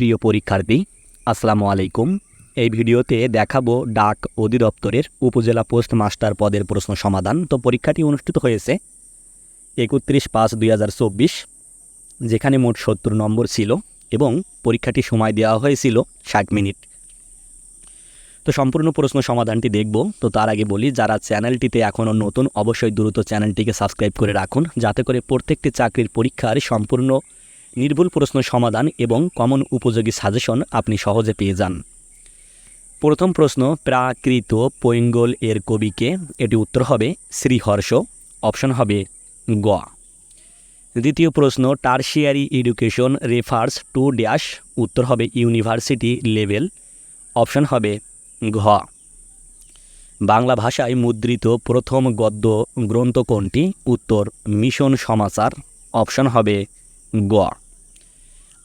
প্রিয় পরীক্ষার্থী, আসসালামু আলাইকুম। এই ভিডিওতে দেখাবো ডাক অধিদপ্তরের উপজেলা পোস্ট মাস্টার পদের প্রশ্ন সমাধান। তো পরীক্ষাটি অনুষ্ঠিত হয়েছে একত্রিশ পাঁচ দুই যেখানে মোট সত্তর নম্বর ছিল এবং পরীক্ষাটি সময় দেওয়া হয়েছিল ষাট মিনিট। তো সম্পূর্ণ প্রশ্ন সমাধানটি দেখব। তো তার আগে বলি, যারা চ্যানেলটিতে এখনও নতুন, অবশ্যই দ্রুত চ্যানেলটিকে সাবস্ক্রাইব করে রাখুন, যাতে করে প্রত্যেকটি চাকরির পরীক্ষার সম্পূর্ণ নির্ভুল প্রশ্ন সমাধান এবং কমন উপযোগী সাজেশন আপনি সহজে পেয়ে যান। প্রথম প্রশ্ন, প্রাকৃত পৈঙ্গল এর কবিকে, এটি উত্তর হবে শ্রীহর্ষ, অপশন হবে গ। দ্বিতীয় প্রশ্ন tertiary education refers to dash উত্তর হবে ইউনিভার্সিটি লেভেল অপশন হবে ঘ। বাংলা ভাষায় মুদ্রিত প্রথম গদ্য গ্রন্থ কোনটি? উত্তর, মিশন সমাচার, অপশন হবে গ।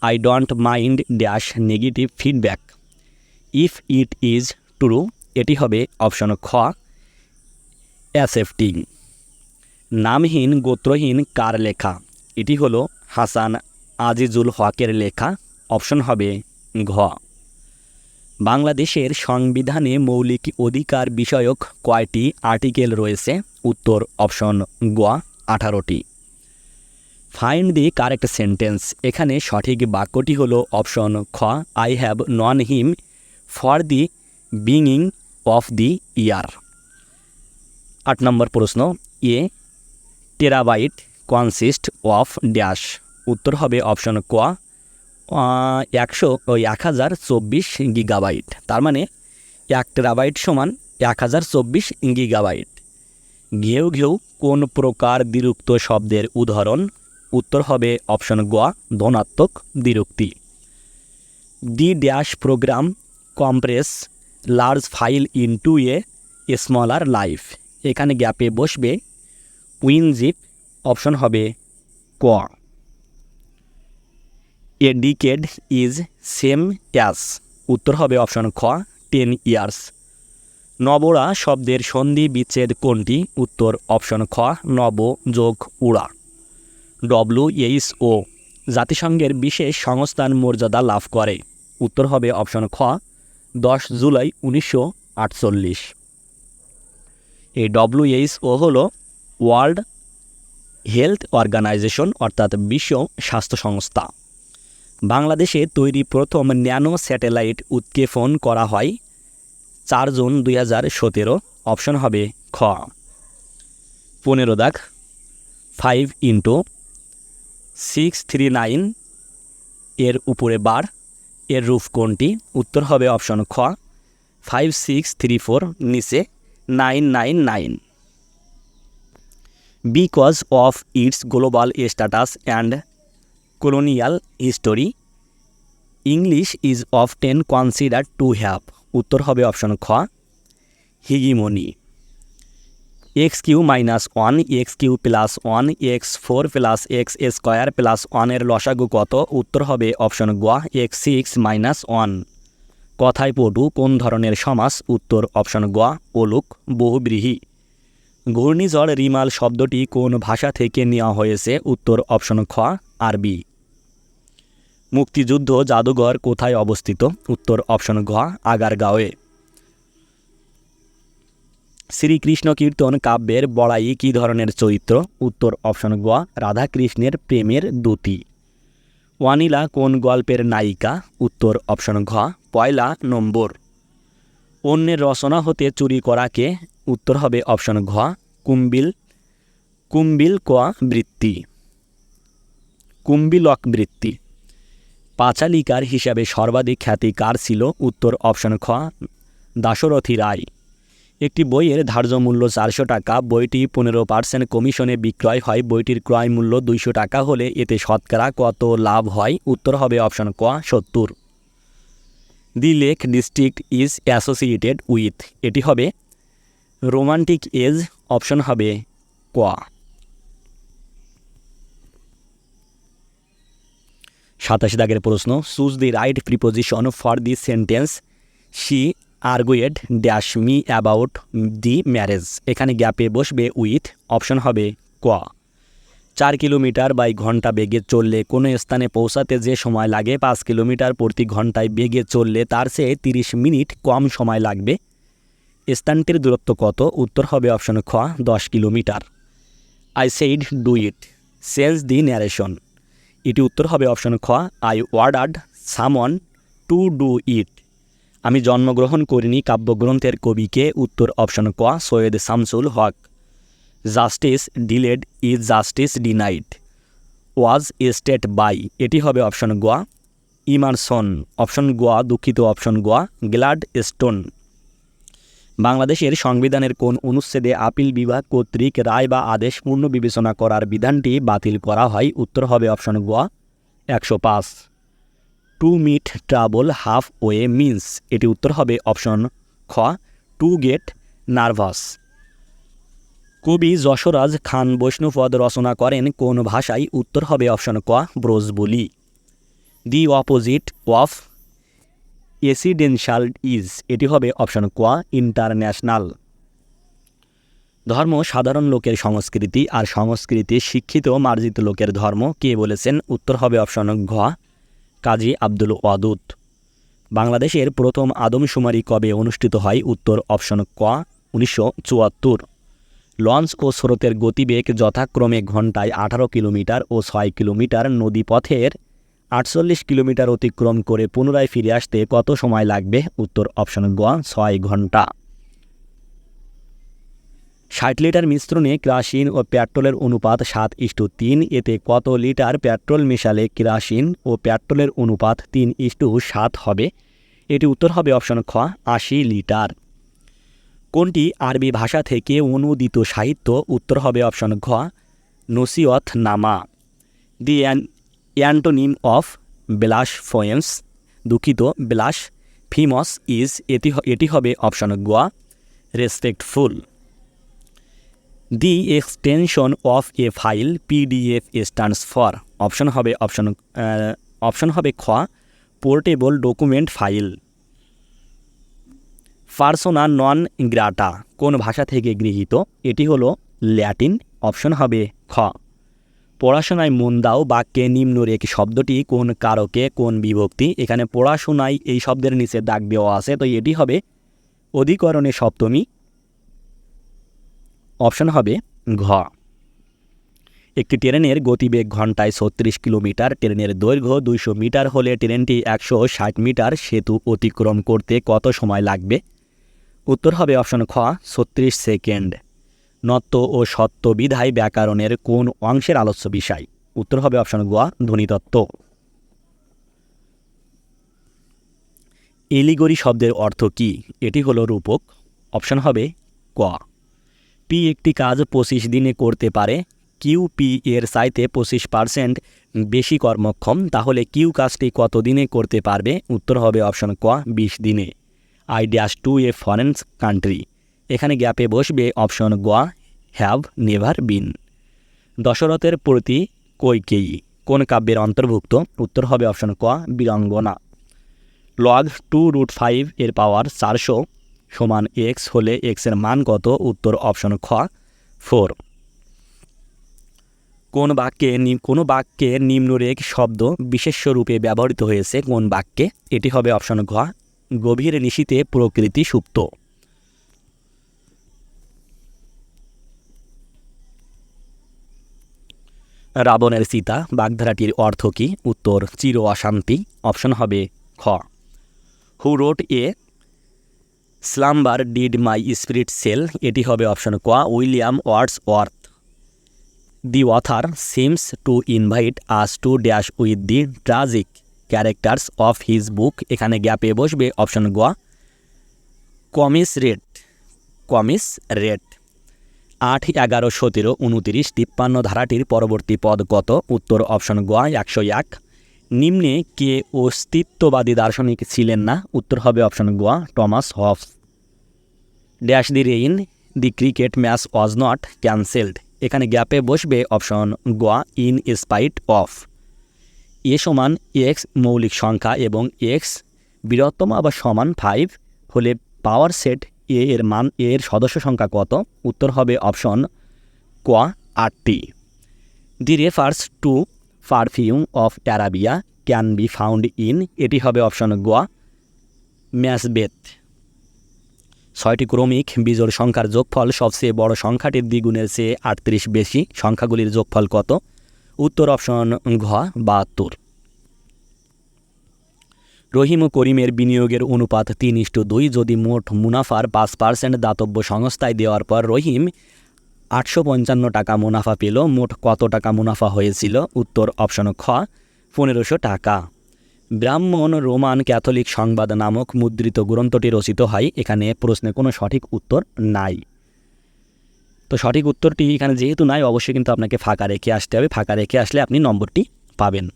I don't mind dash negative feedback if it is true এটি হবে অপশন খ অ্যাসেফটিং নামহীন, গোত্রহীন কার লেখা? এটি হলো হাসান আজিজুল হকের লেখা। অপশন হবে ঘ। বাংলাদেশের সংবিধানে মৌলিক অধিকার বিষয়ক কয়টি আর্টিকেল রয়েছে? উত্তর অপশন গ, আঠারোটি। ফাইন্ড দি কারেক্ট সেন্টেন্স এখানে সঠিক বাক্যটি হলো অপশন খ I have known him for the beginning of the year আট নম্বর প্রশ্ন এ টেরাবাইট কনসিস্ট অফ ড্যাশ উত্তর হবে অপশন ক একশো, ওই এক হাজার চব্বিশ গিগাবাইট তার মানে এক টেরাবাইট সমান এক হাজার চব্বিশ গিগাবাইট ঘেউ ঘেউ কোন প্রকার দ্বিরুক্ত শব্দের উদাহরণ? উত্তর হবে অপশন গ ধনাত্মক দ্বিরুক্তি। The dash program compress large file in to a smaller life এখানে গ্যাপে বসবে। উইনজিপ অপশন হবে ক a decade is same as উত্তর হবে অপশন খ টেন ইয়ার্স নবরা শব্দের সন্ধি বিচ্ছেদ কোনটি? উত্তর অপশন খ, নব যোগ উড়া। ডব্লু এইচ ও জাতিসংঘের বিশেষ সংস্থান মর্যাদা লাভ করে। উত্তর হবে অপশন খ, দশ জুলাই উনিশশো আটচল্লিশ। এই ডব্লিউএইচও হল ওয়ার্ল্ড হেলথ অর্গানাইজেশন, অর্থাৎ বিশ্ব স্বাস্থ্য সংস্থা। বাংলাদেশে তৈরি প্রথম ন্যানো স্যাটেলাইট উৎক্ষেপণ করা হয় চার জুন দুই হাজার সতেরো। অপশন হবে খ। পনেরো দাগ five into six three nine এর উপরে বার, এর রুফ কোনটি? উত্তর হবে অপশন খ ফাইভ সিক্স থ্রি ফোর নিচে nine nine nine because of its global status and colonial history English is often consider to have উত্তর হবে অপশন খ, hegemony. X q minus one, x q plus one, x four plus x square plus ওয়ানের লসাগু কত? উত্তর হবে option গ, x six minus one. কথায় পটু কোন ধরনের সমাস? উত্তর অপশন গ, ওলুক, বহুব্রীহি। ঘূর্ণিঝড় রিমাল শব্দটি কোন ভাষা থেকে নেওয়া হয়েছে? উত্তর অপশন খ, আরবি। মুক্তিযুদ্ধ জাদুঘর কোথায় অবস্থিত? উত্তর অপশন ঘ আগারগাঁওয়ে। শ্রীকৃষ্ণ কীর্তন কাব্যের বড়াই কী ধরনের চরিত্র? উত্তর অপশন গ, রাধাকৃষ্ণের প্রেমের দূতি। ওয়ানিলা কোন গল্পের নায়িকা? উত্তর অপশন ঘ, পয়লা নম্বর। অন্যের রচনা হতে চুরি করাকে উত্তর হবে অপশন ঘ কুম্বিল কুম্বিল ক, বৃত্তি। কুম্বিলক বৃত্তি। পাঁচালিকার হিসাবে সর্বাধিক খ্যাতি কার ছিল? উত্তর অপশন খ, দাশরথী রায়। একটি বইয়ের ধার্য মূল্য চারশো টাকা, বইটি পনেরো পার্সেন্ট কমিশনে বিক্রয় হয়, বইটির ক্রয় মূল্য দুইশো টাকা হলে এতে শতকরা কত লাভ হয়? উত্তর হবে অপশন ক, সত্তর। The Lake District is associated with, এটি হবে রোমান্টিক এজ, অপশন হবে ক। সাতাশি দাগের প্রশ্ন choose the right preposition for the sentence, she argued dash me about the marriage এখানে গ্যাপে বসবে উইথ অপশন হবে ক। চার কিলোমিটার বাই ঘণ্টা বেগে চললে কোনো স্থানে পৌঁছাতে যে সময় লাগে পাঁচ কিলোমিটার প্রতি ঘন্টায় বেগে চললে তার চেয়ে তিরিশ মিনিট কম সময় লাগবে। স্থানটির দূরত্ব কত? উত্তর হবে অপশন খ, দশ kilometre. I said do it change the narration এটি উত্তর হবে অপশন খ আই ওয়ার্ডার্ড সামন টু ডু ইট আমি জন্মগ্রহণ করিনি কাব্যগ্রন্থের কবিকে। উত্তর অপশন ক, Syed Shamsul Haq. Justice delayed is justice denied. Was stated by. এটি হবে অপশন গোয়া ইমারসন অপশন গোয়া দুঃখিত অপশন গোয়া গ্লাড স্টোন। বাংলাদেশের সংবিধানের কোন অনুচ্ছেদে আপিল বিভাগ কর্তৃক রায় বা আদেশ পূর্ণ বিবেচনা করার বিধানটি বাতিল করা হয়? উত্তর হবে অপশন গোয়া একশো পাঁচ। To meet trouble halfway means. এটি উত্তর হবে অপশন খ, টু গেট নার্ভাস। কবি যশোরাজ খান বৈষ্ণুপদ রচনা করেন কোন ভাষায়? উত্তর হবে অপশন ক, Brajabuli. The opposite of accidental is. এটি হবে অপশন ক, ইন্টারন্যাশনাল। ধর্ম সাধারণ লোকের সংস্কৃতি আর সংস্কৃতি শিক্ষিত মার্জিত লোকের ধর্ম। কে বলেছেন? উত্তর হবে অপশন ঘ কাজী আব্দুল ওয়াদুদ। বাংলাদেশের প্রথম আদমশুমারি কবে অনুষ্ঠিত হয়? উত্তর অপশন ক, উনিশশো চুয়াত্তর। লঞ্চ ও স্রোতের গতিবেগ যথাক্রমে ঘন্টায় আঠারো কিলোমিটার ও ছয় কিলোমিটার। নদীপথের আটচল্লিশ কিলোমিটার অতিক্রম করে পুনরায় ফিরে আসতে কত সময় লাগবে? উত্তর অপশন গ, ছয় ঘণ্টা ষাট লিটার মিশ্রণে ক্রাসিন ও পেট্রোলের অনুপাত সাত ইস্টু তিন, এতে কত লিটার পেট্রোল মেশালে ক্রাসিন ও পেট্রোলের অনুপাত তিন ইস্টু সাত হবে? এটি উত্তর হবে অপশন খ, আশি লিটার। কোনটি আরবি ভাষা থেকে অনুদিত সাহিত্য? উত্তর হবে অপশন ঘ নসিয়ত নামা। দি অ্যান্টোনিম অফ বেলাস ফোয়েমস দুঃখিত, বেলাস ফিমস ইজ, এটি এটি হবে option Goa respectful. The extension of a file PDF stands for. Option হবে, অপশন অপশন হবে খ, portable document file. Persona non grata, কোন ভাষা থেকে গৃহীত? এটি হলো ল্যাটিন, অপশন হবে খ। পড়াশোনায় মন দাও বাক্যে নিম্নরেখ শব্দটি কোন কারকে, কোন বিভক্তি? এখানে পড়াশোনায় এই শব্দের নিচে দাগ দেওয়া আছে, তো এটি হবে অধিকরণে সপ্তমী অপশন হবে ঘ। একটি ট্রেনের গতিবেগ ঘন্টায় ছত্রিশ কিলোমিটার, ট্রেনের দৈর্ঘ্য দুইশো মিটার হলে ট্রেনটি একশো ষাট মিটার, সেতু অতিক্রম করতে কত সময় লাগবে? উত্তর হবে অপশন খ, ছত্রিশ সেকেন্ড। নত্ব ও সত্য বিধায় ব্যাকরণের কোন অংশের আলোচ্য বিষয়? উত্তর হবে অপশন গ, ধ্বনিতত্ত্ব। এলিগরি শব্দের অর্থ কি? এটি হলো রূপক। অপশন হবে ক। পি একটি কাজ পঁচিশ দিনে করতে পারে। কিউ পি এর সাইতে পঁচিশ পার্সেন্ট বেশি কর্মক্ষম, তাহলে কিউ কাজটি কত দিনে করতে পারবে? উত্তর হবে অপশন ক, বিশ দিনে। I to a foreign country এখানে গ্যাপে বসবে অপশন গ হ্যাভ নেভার বিন দশরথের প্রতি কৈকেয়ী কোন কাব্যের অন্তর্ভুক্ত? উত্তর হবে অপশন ক, বীরঙ্গনা। লগ টু রুট ফাইভ এর পাওয়ার চারশো। সমান এক্স হলে এক্সের মান কত? উত্তর অপশন খ ফোর কোন বাক্যে কোন বাক্যে নিম্নরেখ শব্দ বিশেষ্য রূপে ব্যবহৃত হয়েছে? কোন বাক্যে? এটি হবে অপশন ঘ, গভীর নিশীতে প্রকৃতি সুপ্ত। রাবণের সীতা, বাগধারাটির অর্থ কী? উত্তর, চির অশান্তি। অপশন হবে খ। Who wrote a slumber did my spirit seal এটি হবে অপশন ক William Wordsworth the author seems to invite us to dash with the tragic characters of his book এখানে গ্যাপে বসবে অপশন গোয়া কমিস রেট কমিস রেট আট এগারো সতেরো উনতিরিশ তিপ্পান্ন ধারাটির পরবর্তী পদ কত? উত্তর অপশন গোয়া একশো এক। নিম্নে কে অস্তিত্ববাদী দার্শনিক ছিলেন না? উত্তর হবে option Goa, Thomas Hobbes. Dash the rain, the cricket match was not cancelled. এখানে গ্যাপে বসবে অপশন গোয়া, ইন স্পাইট অফ। এ সমান এক্স মৌলিক সংখ্যা এবং এক্স বৃহত্তম আবার সমান ফাইভ হলে পাওয়ার সেট এ এর মান এ এর সদস্য সংখ্যা কত? উত্তর হবে অপশন ক আটটি। The refers to perfume of Arabia can be found in এটি হবে অপশন গোয়া ম্যাসবেথ ছয়টি ক্রমিক বিজোড় সংখ্যার যোগফল সবচেয়ে বড় সংখ্যাটির দ্বিগুণের চেয়ে আটত্রিশ বেশি। সংখ্যাগুলির যোগফল কত? উত্তর অপশন ঘ বাহাত্তর। রহিম ও করিমের বিনিয়োগের অনুপাত তিন ইস্টু দুই, যদি মোট মুনাফার পাঁচ পার্সেন্ট দাতব্য সংস্থায় দেওয়ার পর রহিম আটশো পঞ্চান্ন টাকা মুনাফা পেল। মোট কত টাকা মুনাফা হয়েছিল? উত্তর অপশন খ, পনেরোশো টাকা। ব্রাহ্মণ রোমান ক্যাথলিক সংবাদ নামক মুদ্রিত গ্রন্থটি রচিত হয়। এখানে প্রশ্নে কোনো সঠিক উত্তর নাই। তো সঠিক উত্তরটি এখানে যেহেতু নাই, অবশ্যই কিন্তু আপনাকে ফাঁকা রেখে আসতে হবে। ফাঁকা রেখে আসলে আপনি নম্বরটি পাবেন।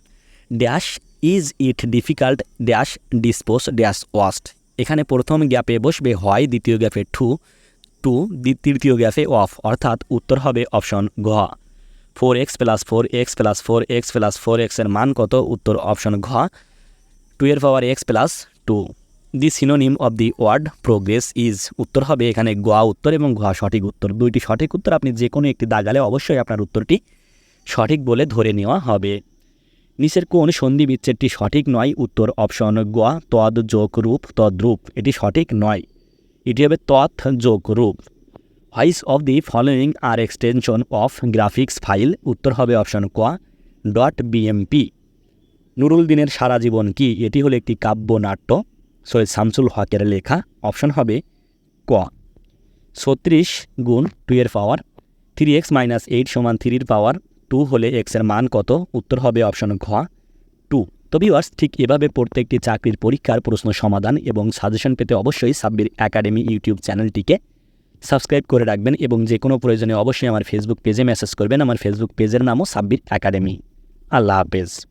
Dash is it difficult? Dash dispose? Dash waste? এখানে প্রথম গ্যাপে বসবে হয়, দ্বিতীয় গ্যাপে টু। টু তৃতীয় গ্যাপে অফ, অর্থাৎ উত্তর হবে অপশন ঘ। Four x plus four x plus four x plus four এক্সের মান কত? উত্তর অপশন ঘ। টু এর power x plus two. The synonym of the word progress is, উত্তর হবে এখানে গোয়া উত্তর এবং ঘ সঠিক উত্তর। দুইটি সঠিক উত্তর আপনি যে কোনো একটি দাগালে অবশ্যই আপনার উত্তরটি সঠিক বলে ধরে নেওয়া হবে। নিচের কোন সন্ধি বিচ্ছেদটি সঠিক নয়, উত্তর অপশন গোয়া তদ যোগ রূপ, তদ্রূপ। এটি সঠিক নয়। এটি হবে তথ যোগ রূপ। Which of the following are extension of graphics file উত্তর হবে অপশন ক ডট বিএমপি নুরুল দিনের সারা জীবন কি? এটি হলো একটি কাব্যনাট্য, সৈয়দ শামসুল হকের লেখা। অপশন হবে ক। ছত্রিশ গুণ টু এর power three x minus eight সমান থ্রির পাওয়ার টু হলে এক্সের মান কত? উত্তর হবে অপশন ঘ। তো ভিউয়ার্স ঠিক এভাবে প্রত্যেকটি চাকরির পরীক্ষার প্রশ্ন সমাধান এবং সাজেশন পেতে অবশ্যই সাব্বির একাডেমি ইউটিউব চ্যানেলটিকে সাবস্ক্রাইব করে রাখবেন এবং যে কোনো প্রয়োজনে অবশ্যই আমার ফেসবুক পেজে মেসেজ করবেন। আমার ফেসবুক পেজের নামও সাব্বির একাডেমি। আল্লাহ হাফেজ।